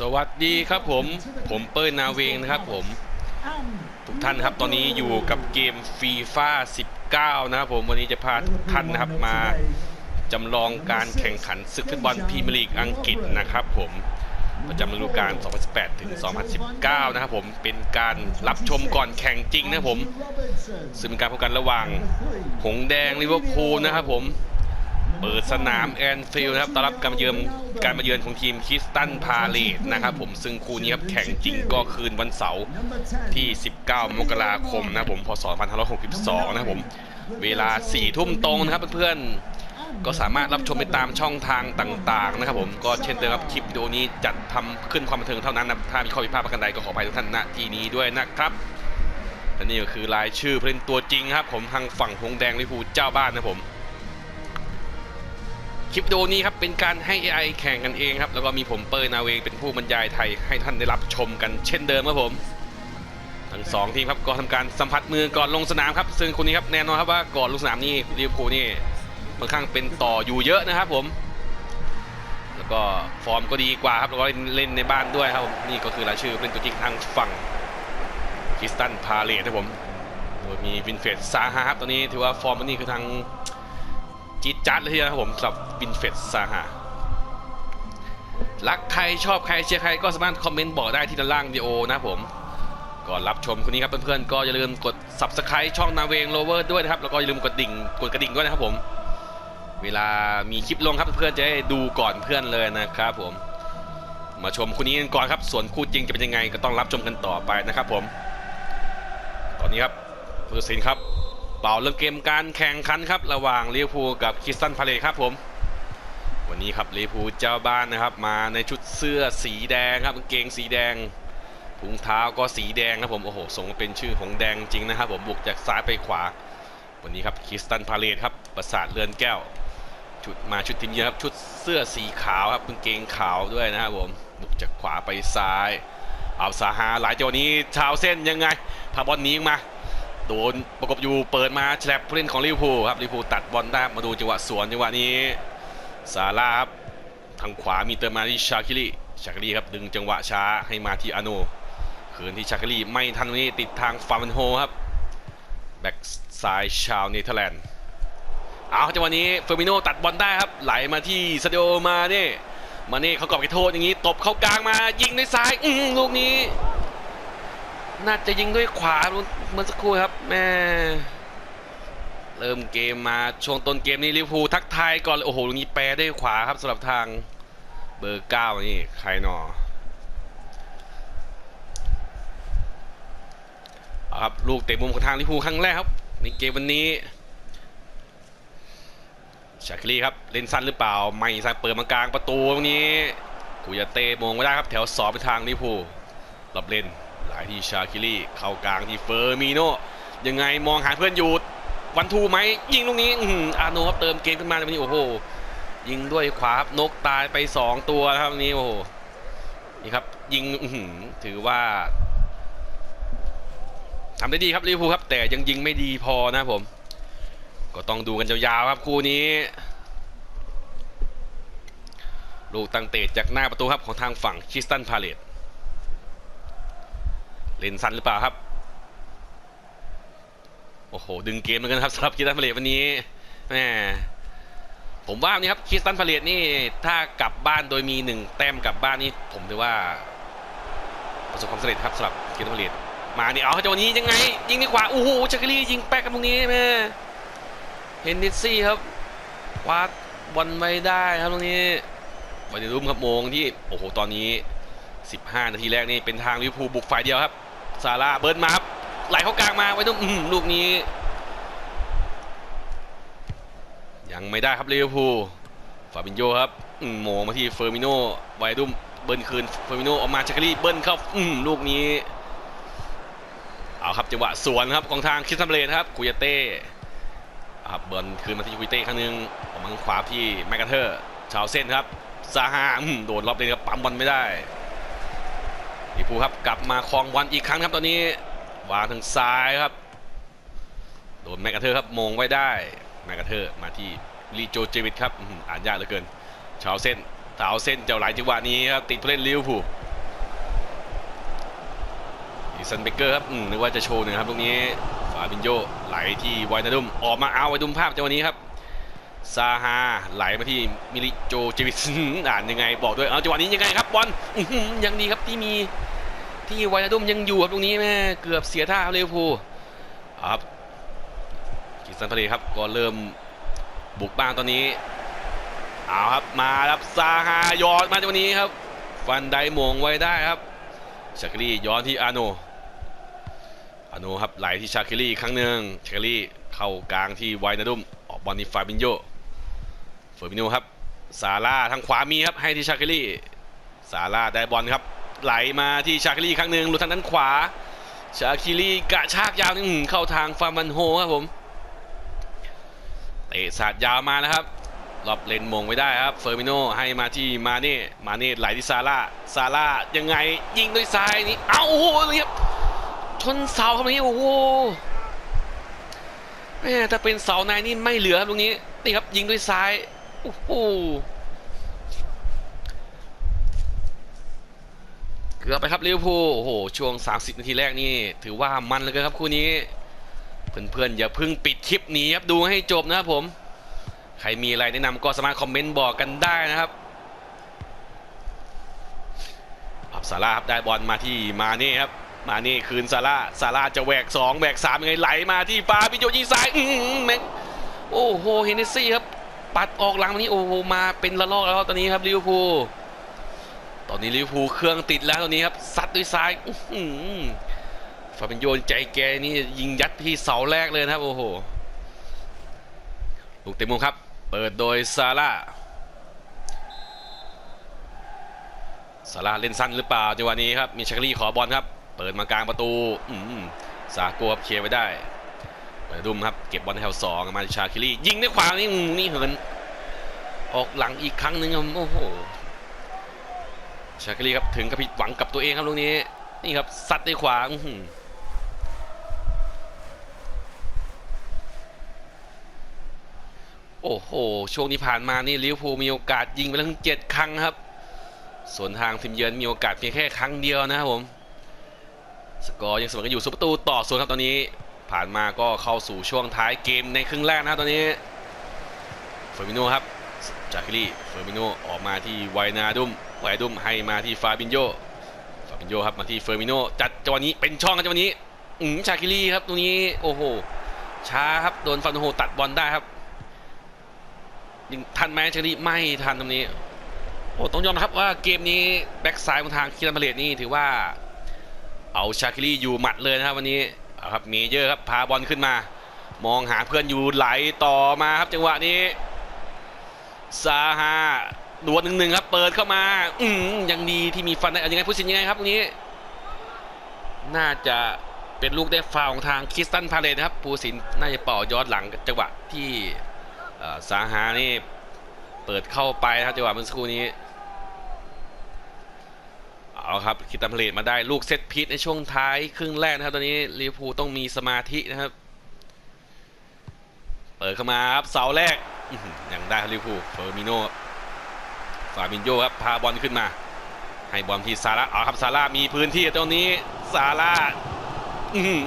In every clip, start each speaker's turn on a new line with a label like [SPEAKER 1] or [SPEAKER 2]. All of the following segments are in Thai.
[SPEAKER 1] สวัสดีครับผม ผมเปิ้ลนาเวงนะครับผม ทุกท่านครับตอนนี้อยู่กับเกมฟีฟ่า19 นะครับผมวันนี้จะพาทุกท่านนะครับมาจำลองการแข่งขันศึกฟุตบอลพรีเมียร์ลีกอังกฤษนะครับผมประจำฤดูกาล 2018 ถึง 2019 นะครับผม เป็นการรับชมก่อนแข่งจริงนะครับผมซึ่งเป็นการพบกันระหว่าง หงแดงลิเวอร์พูลนะครับผม เปิดสนามแอนฟิลด์นะครับต้อนรับการมาเยือนการมาเยือนของทีมคิสตันพาเลตนะครับผมซึ่งคู่นี้ครับแข่งจริงก็คืนวันเสาร์ที่ 19 มกราคมนะผมพศ2562 นะครับผมเวลา 4 ทุ่มตรงนะครับเพื่อนๆก็สามารถรับชมไปตามช่องทางต่างๆนะครับผมก็เช่นเดิมครับคลิปวิดีโอนี้จัดทำขึ้นความบันเทิงเท่านั้นนะถ้ามีข้อผิดพลาดประการใดก็ขออภัยทุกท่านณที่นี้ด้วยนะครับและนี่ก็คือรายชื่อผู้เล่นตัวจริงครับผมทางฝั่งหงแดงลิเวอร์พูเจ้าบ้านนะผม คลิปวิดีโอนี้ครับเป็นการให้ AI แข่งกันเองครับ แล้วก็มีผมเปอร์นาเวงเป็นผู้บรรยายไทยให้ท่านได้รับชมกันเช่นเดิมครับผม ทั้งสองทีมครับก็ทำการสัมผัสมือก่อนลงสนามครับ ซึ่งคนนี้ครับแน่นอนครับว่าก่อนลงสนามนี่ลิเวอร์พูลนี่ค่อนข้างเป็นต่ออยู่เยอะนะครับผม แล้วก็ฟอร์มก็ดีกว่าครับแล้วก็เล่นในบ้านด้วยครับผมนี่ก็คือรายชื่อเป็นตัวจริงทางฝั่งคริสตันพาเลตครับผมโดยมีวินเฟรดซาฮาครับตอนนี้ถือว่าฟอร์มวันนี้คือทาง จี๊ดจัดเลยทีเดียวนะครับผมสำหรับวินเฟสซาฮารักใครชอบใครเชียร์ใครก็สามารถคอมเมนต์บอกได้ที่ด้านล่างวิดีโอนะผมก่อนรับชมคนนี้ครับเพื่อนๆก็อย่าลืมกด subscribe ช่องนาเวงโลเวอร์ด้วยนะครับแล้วก็อย่าลืมกดดิ่งกดกระดิ่งด้วยนะครับผม เวลามีคลิปลงครับเพื่อนๆจะได้ดูก่อนเพื่อนเลยนะครับผม มาชมคู่นี้กันก่อนครับส่วนคู่จริงจะเป็นยังไงก็ต้องรับชมกันต่อไปนะครับผม ตอนนี้ครับผู้ตัดสินครับ เป่าเริ่มเกมการแข่งขันครับ ระหว่างลิเวอร์พูลกับคริสตันพาเลตครับผม วันนี้ครับลิเวอร์พูลเจ้าบ้านนะครับ มาในชุดเสื้อสีแดงครับกางเกงสีแดงถุงเท้าก็สีแดงครับผมโอ้โหสมกับเป็นชื่อของแดงจริงนะครับผมบุกจากซ้ายไปขวา วันนี้ครับคริสตันพาเลตครับประสาทเรือนแก้ว ชุดมาชุดทีมเยือนครับชุดเสื้อสีขาวครับกางเกงขาวด้วยนะครับผมบุกจากขวาไปซ้าย เอาสาหาหลายจังหวะนี้ชาวเส้นยังไงพาบอลนีออกมา โดนประกบอยู่เปิดมาแฉลบผู้เล่นของลิเวอร์พูลครับลิเวอร์พูลตัดบอลได้มาดูจังหวะสวนจังหวะนี้ซาร่าครับทางขวามีเติมมาที่ชาคิรีชาคิรีครับดึงจังหวะช้าให้มาที่อาโนคืนที่ชาคิรีไม่ทันวันนี้ติดทางฟาร์มันโฮครับแบ็กซ้ายชาวเนเธอร์แลนด์เอาจังหวะนี้เฟอร์มิโนตัดบอลได้ครับไหลมาที่ซาดิโอมาเน่มาเน่เขากรอบไปโทษอย่างนี้ตบเข้ากลางมายิงด้วยซ้ายอื้อหือลูกนี้ น่าจะยิงด้วยขวาเมื่อสักครู่ครับแม่เริ่มเกมมาช่วงต้นเกมนี้ลิเวอร์พูลทักทายก่อนเลยโอ้โหลูกนี้แปรด้วยขวาครับสำหรับทางเบอร์เก้านี่ใครหนอครับลูกเตะมุมของทางลิเวอร์พูลครั้งแรกครับในเกมวันนี้ชาคลีครับเล่นสั้นหรือเปล่าไม่สั้นเปิดมากลางประตูตรงนี้กูจะเตะมงไม่ได้ครับแถวสอบไปทางลิเวอร์พูลรับเล่น หลายที่ชาคิรีเข้ากลางที่เฟอร์มิโนยังไงมองหาเพื่อนอยู่วันทูไหมยิงลูกนี้อืออาโนครับเติมเกมขึ้นมาในวันนี้โอ้โหยิงด้วยขวาครับนกตายไป 2 ตัวนะครับวันนี้โอ้โหนี่ครับยิงอืถือว่าทำได้ดีครับลิเวอร์พูลครับ แต่ยังยิงไม่ดีพอนะครับผม ก็ต้องดูกันยาวๆครับคู่นี้ ลูกตั้งเตะจากหน้าประตูครับของทางฝั่งคริสตันพาเลต เลนสันหรือเปล่าครับ โอ้โห ดึงเกมเหมือนกันครับสำหรับคิสตันพาเลตวันนี้แหมผมว่านี่ครับคิสตันพาเลตนี่ถ้ากลับบ้านโดยมีหนึ่งแต้มกลับบ้านนี่ผมถือว่า ประสบความสำเร็จครับสำหรับคิสตันพาเลตมานี่เอาจังหวะนี้ยังไง ยิงดีกว่าโอ้โหชักกรียิงแป๊กกันตรงนี้แม่เฮนนิสซี่ครับคว้าบอลไว้ได้ครับตรงนี้ไวเดรุ่มครับโมงที่โอ้โหตอนนี้ 15 นาทีแรกนี่เป็นทางลิเวอร์พูลบุกฝ่ายเดียวครับ ซาร่าเบิร์นมาครับไหลเข้ากลางมาไว้ตรงอื้อหือลูกนี้ ยังไม่ได้ครับลิเวอร์พูลฟาบินโยครับอืมโมงมาที่เฟอร์มิโนไวดุมเบิร์นคืนเฟอร์มิโนออกมาชักรีเบิร์นเข้าลูกนี้เอาครับจังหวะสวนครับของทางคิสตันเบรนครับคุยเต้เอาครับเบิร์นคืนมาที่คุยเต้ครั้งหนึงออกมาทางขวาที่แมกกาเทอร์ชาวเส้นครับซาฮาโดนรอบเลยครับปั๊มบอลไม่ได้ อีพูครับกลับมาคลองวันอีกครั้งครับตอนนี้วางทางซ้ายครับโดนแมกกาเทอร์ครับมองไว้ได้แมกกาเทอร์มาที่ลีโจเจวิตครับอ่านยากเหลือเกินชาวเส้นสาวเส้นเจ้าหลายจังหวะนี้ครับติดผู้เล่นลิเวอร์พูลอีซันเบเกอร์ครับนึกว่าจะโชว์หนึ่งครับตรงนี้ฟาบินโยไหลที่ไวนาดุมออกมาเอาไวนาดุมภาพจังหวะนี้ครับ ซาฮาไหลมาที่มิลิโจเจวิสอ่านยังไงบอกด้วยเอาจังหวะนี้ยังไงครับบอลยังดีครับที่มีที่ไวนาดุมยังอยู่ครับตรงนี้แม่เกือบเสียท่าครับลิเวอร์พูลเอาครับกิสันพาเลครับก็เริ่มบุกบ้างตอนนี้เอาครับมาครับซาฮายอดมาจังหวะนี้ครับ ฟันไดหมงไว้ได้ครับชาคิรีย้อนที่อาโนอาโนครับไหลที่ชาคิรีอีกครั้งหนึ่งชาคิรีเข้ากลางที่ไวนาดุมออกบอลที่ฟาบินโย ฟอร์มิโนครับซาร่าทางขวามีครับให้ที่ชาคิรีซาร่าได้บอลครับ ไหลมาที่ชาคิรีอีกครั้งหนึ่งหลุดทางด้านขวา ชาคิรีกะชากยาวนี่เข้าทางฟาร์มันโฮครับผมเตะสาดยาวมานะครับรอบเลนมงไว้ได้ครับเฟอร์มิโนให้มาที่มาเน่มาเน่ไหลที่ซาร่าซาร่ายังไงยิงด้วยซ้ายนี่เอ้าโอ้โหเรียบชนเสาครับตรงนี้โอ้โหแม่ถ้าเป็นเสาในนี่ไม่เหลือครับตรงนี้นี่ครับยิงด้วยซ้าย โอ้โหเกือบไปครับลิเวอร์พูลโอ้โหช่วง 30 นาทีแรกนี่ ถือว่ามันเลยครับคู่นี้ เพื่อนๆ อย่าเพิ่งปิดคลิปหนี้ครับ ดูให้จบนะครับผม ใครมีอะไรแนะนำก็สามารถคอมเมนต์บอกกันได้นะครับอับซาร่าครับได้บอลมาที่มาเน่ครับ มาเน่คืนซาร่าซาร่าจะแหวก2แหวก3ยังไงไหลมาที่ฟ้าพิโยยิงซ้ายอื้อหือแม็กโอ้โหเฮนเนซี่ครับ ปัดออกหลังวันนี้โอ้โหมาเป็นละลอกแล้วตอนนี้ครับลิเวอร์พูลตอนนี้ลิเวอร์พูลเครื่องติดแล้วตอนนี้ครับซัดด้วยซ้ายอื้อหือฟาบินโยนใจแกนี่ยิงยัดที่เสาแรกเลยนะครับโอ้โหลูกเต็มมุมครับ เปิดโดยซาร่าซาร่าเล่นสั้นหรือเปล่าจังหวะนี้ครับมีชักลี่ขอบอลครับ เปิดมากลางประตูอืมซากัวเคลียร์ไว้ได้ เปิดดุมครับ เก็บบอลแถวสองมาชาคิลี่ยิงด้วยขวานี่มนี่เหิน ออกหลังอีกครั้งหนึ่งครับ โอ้โห ชาคิลี่ครับถึงกับผิดหวังกับตัวเองครับลูกนี้ นี่ครับซัดด้วยขวาโอ้โห ช่วงที่ผ่านมานี่ลิเวอร์พูลมีโอกาสยิงไปแล้วถึงเจ็ดครั้งครับ ส่วนทางทีมเยือนมีโอกาสเพียงแค่ครั้งเดียวนะครับผม สกอร์ยังเสมอกันอยู่สุประตูต่อส่วนครับตอนนี้ ผ่านมาก็เข้าสู่ช่วงท้ายเกมในครึ่งแรกนะครับตอนนี้เฟอร์มิโนครับจากคิลี่เฟอร์มิโนออกมาที่ไวนาดุมไวนาดุมให้มาที่ฟาบินโยฟาบินโยครับมาที่เฟอร์มิโนจัดจังหวะนี้เป็นช่องกันจังหวะนี้อืมชาคิลี่ครับตรงนี้โอ้โหช้าครับโดนฟันโฮตัดบอลได้ครับยิงทันไหมเชอรี่ไม่ทันตรงนี้โอ้ต้องยอมครับว่าเกมนี้แบ็กซ้ายของทางคิรันพาเลตนี่ถือว่าเอาชาคิรี่อยู่หมัดเลยนะครับวันนี้ ครับเมเยอร์ครับพาบอลขึ้นมา มองหาเพื่อนอยู่ไหลต่อมาครับจังหวะนี้ซาฮาดวลหนึ่งหนึ่งครับ เปิดเข้ามา อืมยังดีที่มีฟันได้ยังไงผู้สินยังไงครับตรงนี้ น่าจะเป็นลูกได้ฟาวของทางคริสตันพาเลตนะครับผู้สินน่าจะเป่ายอดหลังจังหวะที่สาหานี่เปิดเข้าไปนะครับจังหวะเมื่อสักครู่นี้ เอาครับคิดตัมเลตมาได้ลูกเซตพีทในช่วงท้ายครึ่งแรกนะครับ ตอนนี้ลิเวอร์พูลต้องมีสมาธินะครับ เปิดเข้ามาครับเสาแรกยังได้ครับลิเวอร์พูลเฟอร์มิโนฟาบินโยครับพาบอลขึ้นมา ให้บอลที่ซาร่าเอาครับซาร่ามีพื้นที่ตรงนี้ซาร่า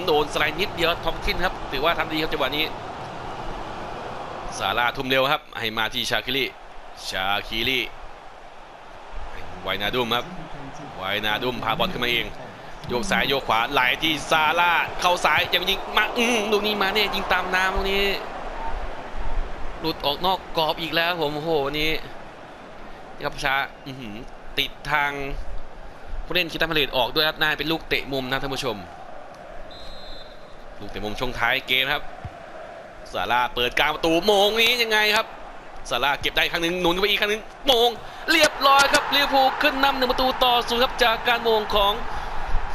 [SPEAKER 1] โดนสไลด์นิดเดียวทอมคินครับถือว่าทำดีครับจังหวะนี้ซาร่าทุ่มเร็วครับ ให้มาที่ชาคิรีชาคิรีไวนาดุมครับ ไวนาดุมพาบอลขึ้นมาเองโยกซ้ายโยกขวาไหลที่ซาร่าเข้าซ้ายยังยิงมาอืมลูกนี้มาเนี่ยยิงตามน้ำตรงนี้ หลุดออกนอกกรอบอีกแล้วผมโอ้โหนนี้นี่ครับชาอื้อหือติดทางผู้เล่นคิดตัมเลตออกด้วยครับน่าเป็นลูกเตะมุมนะท่านผู้ชม ลูกเตะมุมช่วงท้ายเกมครับซาร่าเปิดกลางประตูโมงนี้ยังไงครับ ซาร่าเก็บได้อีกครั้งหนึ่งหนุนไปอีกครั้งหนึ่งมงเรียบร้อยครับลิเวอร์พูลขึ้นนำหนึ่งประตูต่อศูนย์ครับจากการมงของ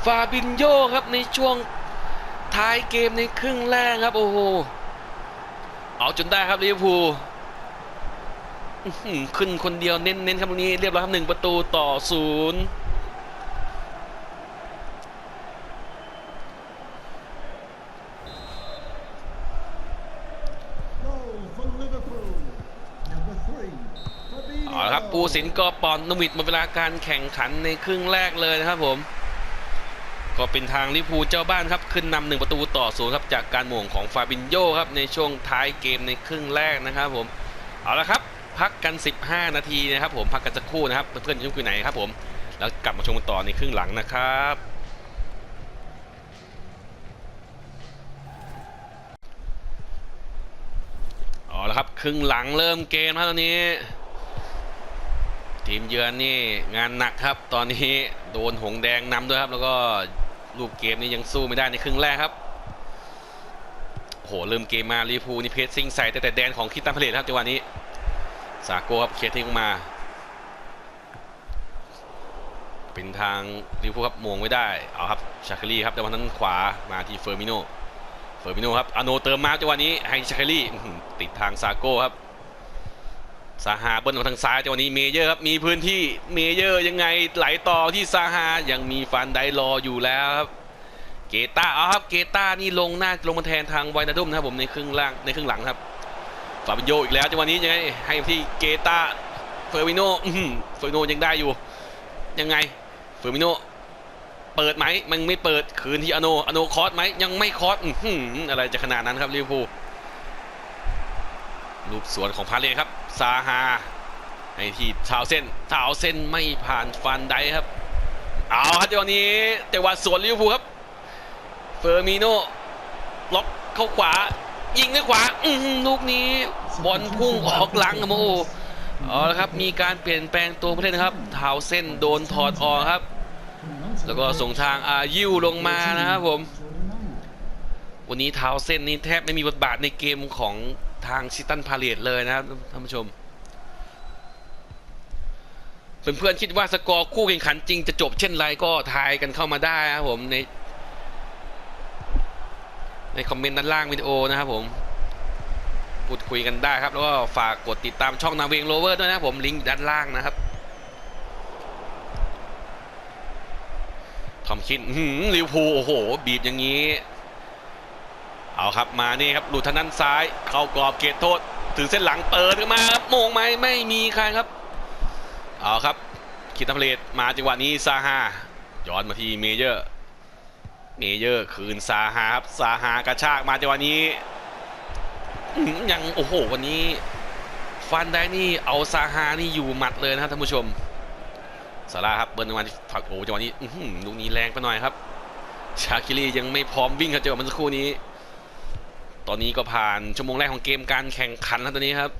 [SPEAKER 1] ฟาบินโยครับในช่วงท้ายเกมในครึ่งแรกครับโอ้โหเอาจนได้ครับลิเวอร์พูลขึ้นคนเดียวเน้นๆครับตรงนี้เรียบร้อยครับหนึ่งประตูต่อศูนย์ เอาละครับ ปูสินก็ปอนนวิดหมดเวลาการแข่งขันในครึ่งแรกเลยนะครับผม ก็เป็นทางลิพูเจ้าบ้านครับขึ้นนำหนึ่งประตูต่อศูนย์ครับจากการหม่งของฟาบินโยครับในช่วงท้ายเกมในครึ่งแรกนะครับผมเอาละครับ พักกัน 15 นาทีนะครับผมพักกันสักครู่นะครับเพื่อนๆอยู่ที่ไหนครับผมแล้วกลับมาชมกันต่อในครึ่งหลังนะครับเอาละครับครึ่งหลังเริ่มเกมครับตอนนี้ ทีมเยือนนี่งานหนักครับ ตอนนี้โดนหงแดงนำด้วยครับ แล้วก็รูปเกมนี้ยังสู้ไม่ได้ในครึ่งแรกครับโหเริ่มเกมมาลิพูนี่เพสซิ่งใส่แต่แต่แดนของคิดตันเพลตครับจังหวะนี้ สาโกครับเคลียร์ทิ้งมา เป็นทางลิเวอร์พูครับมงไม่ได้เอาครับชาคลีครับแต่วันนั้นขวามาที่เฟอร์มิโนเฟอร์มิโนครับอโนเติมมาจังหวะนี้ให้ชาคลีติดทางซาโก้ครับ ซาฮาเบิ้ลมาทางซ้ายจังหวะนี้เมเยอร์ครับมีพื้นที่เมเยอร์ยังไงไหลต่อที่ซาฮายังมีฟันไดรออยู่แล้วครับเกตาเอาครับเกตานี่ลงหน้าลงมาแทนทางไวนาดุมนะครับผมในครึ่งล่างในครึ่งหลังครับฟาบิโยอีกแล้วจังหวะนี้ยังไงให้ที่เกตาเฟอร์มิโนเฟอร์มิโนยังได้อยู่ ยังไงเฟอร์มิโนเปิดไหมมันไม่เปิดคืนที่อโนอโนคอสไหมยังไม่คอสออะไรจะขนาดนั้นครับลิเวอร์พูลลูกสวนของพาเลครับ ซาฮาให้ที่ชาวเส้นชาวเส้นไม่ผ่านฟันไดครับ เอาครับจังหวะนี้จังหวะสวนลิเวอร์พูลครับ เฟอร์มิโนล็อกเข้าขวา ยิงด้วยขวาอืลูกนี้บอลพุ่งออกหลังครับโอ้โหเอาละครับมีการเปลี่ยนแปลงตัวผู้เล่นนะครับเท้าเส้นโดนถอดออกครับ แล้วก็ส่งทางอายิวลงมานะครับผม วันนี้เท้าเส้นนี้แทบไม่มีบทบาทในเกมของ ทางซิตันพาเลตเลยนะครับท่านผู้ชม เพื่อนๆคิดว่าสกอร์คู่แข่งขันจริงจะจบเช่นไรก็ทายกันเข้ามาได้ครับผมใน ในคอมเมนต์ด้านล่างวิดีโอนะครับผมพูดคุยกันได้ครับ แล้วก็ฝากกดติดตามช่องนาเวงโรเวอร์ด้วยนะผมลิงก์ด้านล่างนะครับทอมคินหือลิวพูโอ้โห บีบอย่างนี้ เอาครับมานี่ครับหลุดทางด้านซ้าย เข้ากรอบเขตโทษ ถึงเส้นหลังเปิดขึ้นมาครับโมงไหมไม่มีใครครับ เอาครับคิดตัมเพลตมาจังหวะนี้ซาฮาย้อนมาที่เมเยอร์เมเยอร์คืนซาฮาครับซาฮากระชากมาจังหวะนี้ยังโอ้โหวันนี้ฟันได้นี่เอาซาฮานี่อยู่หมัดเลยนะครับท่านผู้ชมซาร่าครับเบิร์นมาที่ฝักโอ้จังหวะนี้ลูกนี้แรงไปหน่อยครับ ชาคิรียังไม่พร้อมวิ่งครับจังหวะเมื่อสักครู่นี้ ตอนนี้ก็ผ่านชั่วโมงแรกของเกมการแข่งขันแล้วตอนนี้ครับ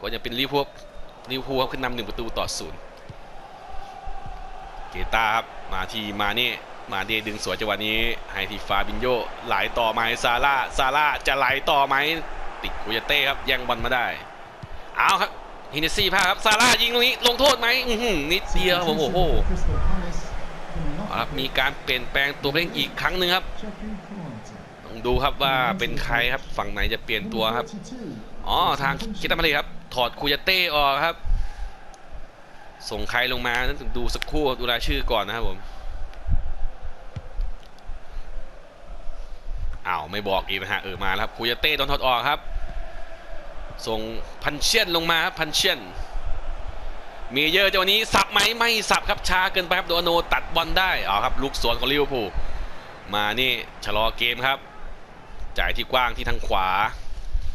[SPEAKER 1] ก็จะเป็นลิเวอร์พูลลิเวอร์พูลขึ้นนำหนึ่งประตูต่อศูนย์เกตาครับมาทีมาเน่มาเดดึงสวยจังหวะนี้ให้ทีฟาบินโยไหลต่อมาให้ซาร่าซาร่าจะไหลต่อไหมติดกุยเต้ครับแย่งบอลมาได้เอาครับฮินเนซี่พาครับซาร่ายิงตรงนี้ลงโทษไหมนิดเดียวโอ้โหครับมีการเปลี่ยนแปลงตัวเล่นอีกครั้งหนึ่งครับ ดูครับว่าเป็นใครครับฝั่งไหนจะเปลี่ยนตัวครับอ๋อทางคิดตามาเลยครับ ถอดคูยาเต้ออกครับ ส่งใครลงมานั้นดูสักครู่ดูรายชื่อก่อนนะครับผมอ้าวไม่บอกอีกนะฮะเออมาแล้วครับคูยาเต้โดนถอดออกครับ ส่งพันเชียนลงมาครับพันเชียนเมเยอร์เจ้านนี้สับไหมไม่สับครับช้าเกินไปครับโดนโนตัดบอลได้อ๋อครับลูกสวนของลิเวอร์พูลมานี่ชะลอเกมครับ จ่ายที่กว้างที่ทางขวา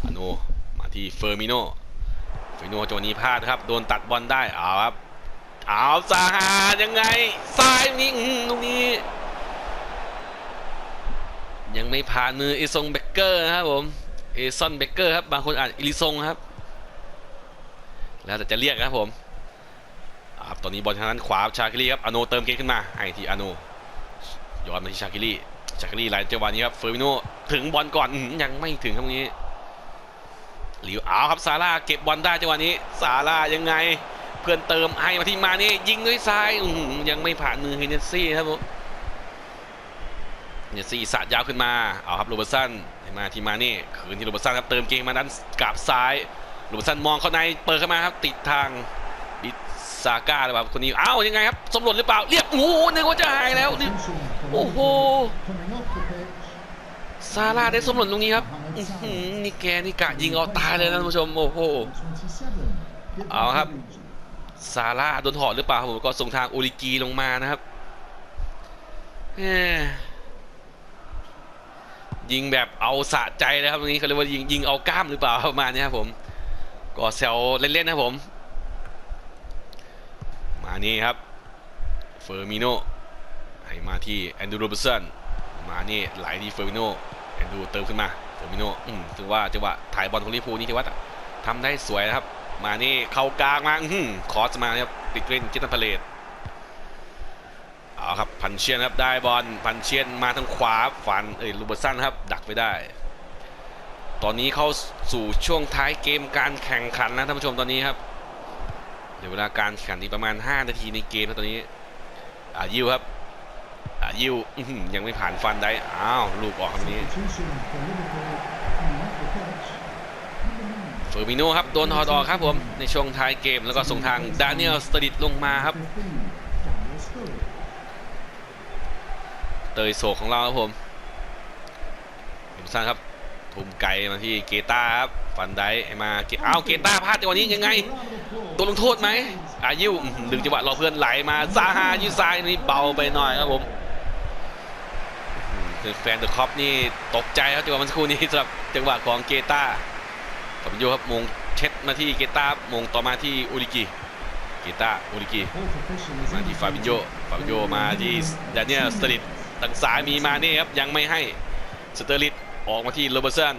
[SPEAKER 1] อโนมาที่เฟอร์มิโนเฟอร์มิโนโจนี้พลาดครับ โดนตัดบอลได้เอาครับเอาซาฮายังไงซ้ายนี้อื้อหือตรงนี้ ยังไม่ผ่านมือเอซงเบเกอร์นะครับผมเอซอนเบเกอร์ครับบางคนอ่านอิลิซงครับ แล้วแต่จะเรียกนะครับผมอ่าครับตอนนี้บอลทางด้านขวาชาคิรีครับอโนเติมเกมขึ้นมาให้ที่อโนย้อนมาที่ชาคิรี จากรีไลน์จังหวะนี้ครับเฟอร์มิโนถึงบอลก่อนยังไม่ถึงครับตรงนี้หลิวเอาครับซาร่าเก็บบอลได้จังหวะนี้ซาร่ายังไง เพื่อนเติมให้มาที่มานี่ยิงด้วยซ้ายยังไม่ผ่านมือเฮเนสซี่ครับผมเฮเนสซี่สาดยาวขึ้นมาเอาครับโรเบร์สันมาที่มานี่คืนที่โรเบร์สันครับเติมเกมมาด้านกราบซ้ายโรเบร์สันมองเข้าในเปิดเข้ามาครับติดทาง ซาก้าหรือเปล่าคนนี้อ้าวยังไงครับสำรวจหรือเปล่าเรียบโอ้โหนึกว่าจะหายแล้วนี่โอ้โหซาร่าได้สมหล่นตรงนี้ครับนี่แกนี่กะยิงเอาตายเลยนะท่านผู้ชมโอ้โหเอาครับซาร่าโดนถอดหรือเปล่าผมก็ส่งทางโอริกีลงมานะครับยิงแบบเอาสะใจเลยครับตรงนี้เขาเรียกว่ายิงยิงเอากล้ามหรือเปล่าประมาณนี้ครับผมก็แซวเล่นๆนะครับผม มานี่ครับเฟอร์มิโนให้มาที่แอนดูโรเบร์สันมานี่ไหลที่เฟอร์มิโนแอนดูเติมขึ้นมาเฟอร์มิโนอืมถือว่าจังหวะถ่ายบอลของลิเวอร์พูลนี่ถือว่าทำได้สวยนะครับ มานี่เข้ากลางมาอื้อหือคอสมาครับปิดเกรนจิตันพาเลตเอาครับพันเชียนครับได้บอลพันเชียนมาทางขวาฟันเอ้ยลูเบอร์สันครับ ดักไปได้ ตอนนี้เข้าสู่ช่วงท้ายเกมการแข่งขันนะท่านผู้ชมตอนนี้ครับ เดี๋ยวเวลาการแข่งขันอีกประมาณ 5 นาทีในเกมนะตอนนี้อายิวครับอายิวยังไม่ผ่านฟันได้อ้าวลูกออกครับนี้เฟอร์มิโนครับโดนถอดออกครับผมในช่วงท้ายเกมแล้วก็ส่งทางดานิเอลสตริดลงมาครับ เตยโศกของเราครับผมเห็นสั้นครับทุ่มไกลมาที่เกตาครับ ฟันได้ให้มาเกอ้าวเกต้าพลาดจังหวะนี้ยังไงตัวลงโทษไหมอายิวอื้อหือดึงจังหวะรอเพื่อนไหลมาซาฮายืดซ้ายนี่เบาไปหน่อยครับผมอื้อหือแฟนเดอะคอปนี่ตกใจครับจังหวะเมันสักครู่นี้สำหรับจังหวะของเกต้าฟาบิโยครับมงเช็ดมาที่เกต้ามงต่อมาที่อุริกิเกต้าอุริกิ
[SPEAKER 2] Fourth official is
[SPEAKER 1] มาที่ฟาบิโยฟาบิโยมาที่ดานิเอลสเตอริดทางซ้ายมีมานี่ครับยังไม่ให้สเตอริดออกมาที่โรเบอร์สัน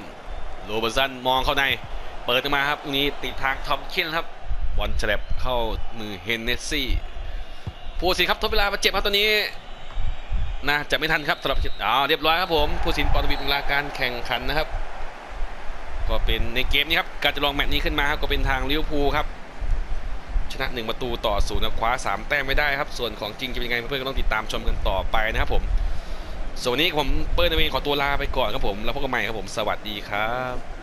[SPEAKER 1] โรเบอร์สันมองเข้าใน เปิดออกมาครับนี้ติดทางทอมคินครับ บอลฉลับเข้ามือเฮนเนสซี่ผู้สินครับทดเวลาบาดเจ็บครับตอนนี้น่าจะไม่ทันครับสำหรับอ๋อเรียบร้อยครับผม ผู้สินปอตบิดเวลาการแข่งขันนะครับ ก็เป็นในเกมนี้ครับ การจะลองแมตช์นี้ขึ้นมาครับก็เป็นทางลิเวอร์พูลครับ ชนะ 1 ประตูต่อศูนย์นะคว้า 3 แต้มไม่ได้ครับ ส่วนของจริงจะเป็นยังไงเพื่อนๆก็ต้องติดตามชมกันต่อไปนะครับผม ส่วนวันนี้ผมเปิ้ลนเวงขอตัวลาไปก่อนครับผม แล้วพบกันใหม่ครับผม สวัสดีครับ